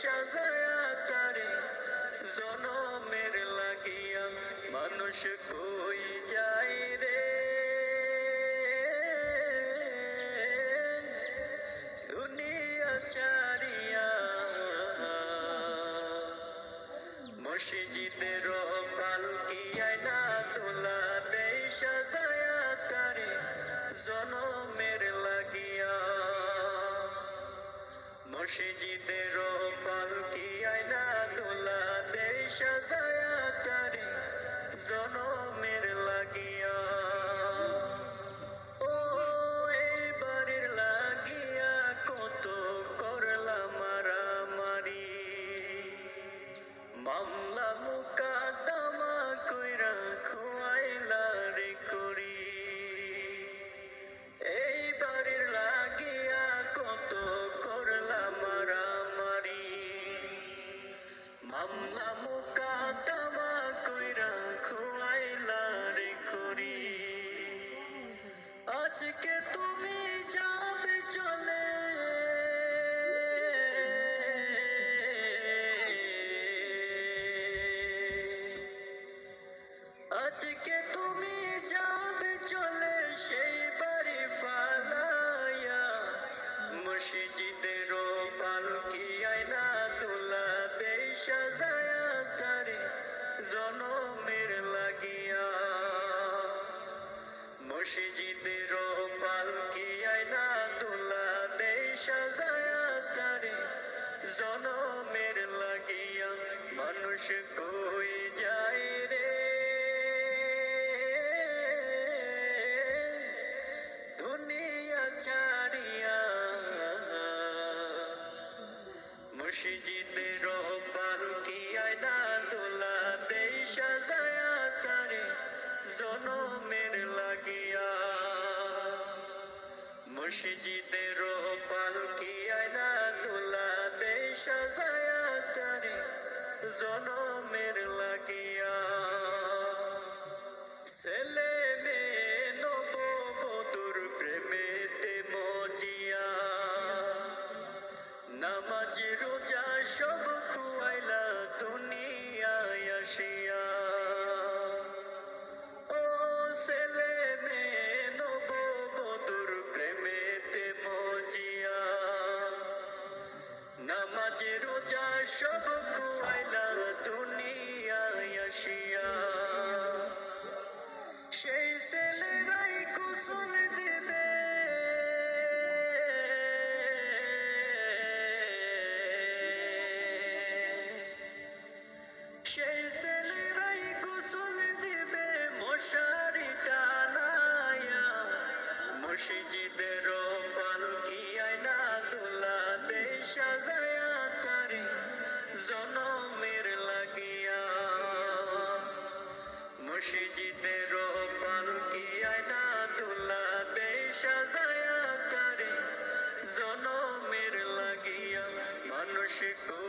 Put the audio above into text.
সাজায়া তারে জনমের লাগিয়া মানুষ কই যায় রে? দুনিয়া চারিয়া মসজিদে ಮುಖ খুশিজিদের রহমান কি আয়না তোলা দেই সাজায়া তারে জনমের লাগিয়া। কি আয়না তোলা দেই সাজা সব পয়লা দুনিয়ায় আসিয়া। সেই ছেলেরাই কুশল দিবে। সেই ছেলেরাই কুশল দিবে মশারি টানায়া মসজিদের México.